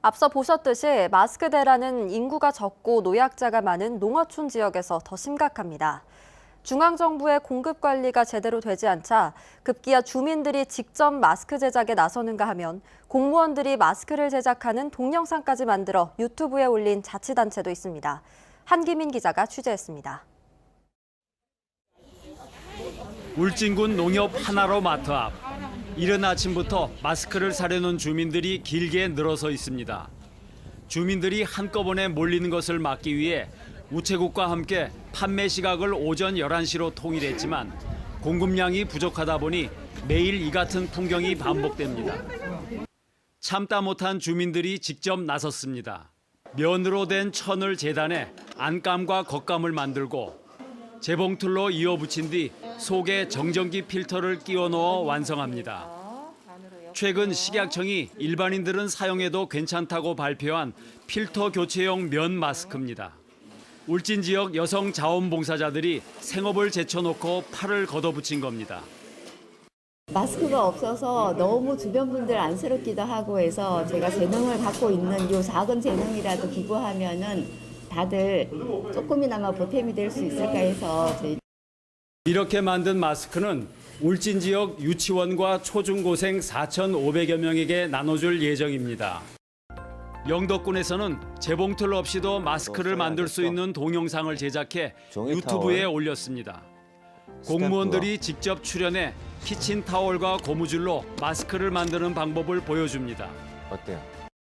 앞서 보셨듯이 마스크 대란은 인구가 적고 노약자가 많은 농어촌 지역에서 더 심각합니다. 중앙정부의 공급 관리가 제대로 되지 않자 급기야 주민들이 직접 마스크 제작에 나서는가 하면 공무원들이 마스크를 제작하는 동영상까지 만들어 유튜브에 올린 자치단체도 있습니다. 한기민 기자가 취재했습니다. 울진군 농협 하나로 마트 앞. 이른 아침부터 마스크를 사려는 주민들이 길게 늘어서 있습니다. 주민들이 한꺼번에 몰리는 것을 막기 위해 우체국과 함께 판매 시각을 오전 11시로 통일했지만 공급량이 부족하다 보니 매일 이 같은 풍경이 반복됩니다. 참다 못한 주민들이 직접 나섰습니다. 면으로 된 천을 재단해 안감과 겉감을 만들고 재봉틀로 이어붙인 뒤 속에 정전기 필터를 끼워 넣어 완성합니다. 최근 식약청이 일반인들은 사용해도 괜찮다고 발표한 필터 교체용 면 마스크입니다. 울진 지역 여성 자원봉사자들이 생업을 제쳐놓고 팔을 걷어붙인 겁니다. 마스크가 없어서 너무 주변 분들 안쓰럽기도 하고 해서 제가 재능을 갖고 있는 요 작은 재능이라도 기부하면은 다들 조금이나마 보탬이 될 수 있을까 해서 저희 이렇게 만든 마스크는 울진 지역 유치원과 초중고생 4,500여 명에게 나눠줄 예정입니다. 영덕군에서는 재봉틀 없이도 마스크를 만들 수 있는 동영상을 제작해 유튜브에. 올렸습니다. 공무원들이 직접 출연해 키친타월과 고무줄로 마스크를 만드는 방법을 보여줍니다. 어때요?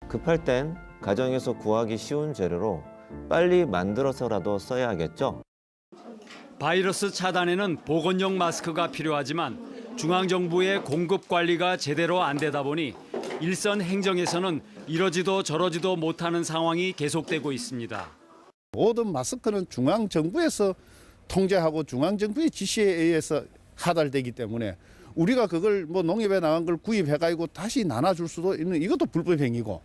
급할 땐 가정에서 구하기 쉬운 재료로 빨리 만들어서라도 써야겠죠? 바이러스 차단에는 보건용 마스크가 필요하지만 중앙정부의 공급 관리가 제대로 안 되다 보니 일선 행정에서는 이러지도 저러지도 못하는 상황이 계속되고 있습니다. 모든 마스크는 중앙 정부에서 통제하고 중앙 정부의 지시에 의해서 하달되기 때문에 우리가 그걸 뭐 농협에 나간 걸 구입해 가지고 다시 나눠줄 수도 있는 이것도 불법 행위고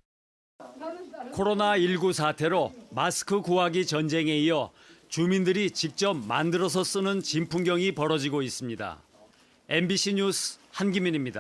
코로나19 사태로 마스크 구하기 전쟁에 이어 주민들이 직접 만들어서 쓰는 진풍경이 벌어지고 있습니다. MBC 뉴스 한기민입니다.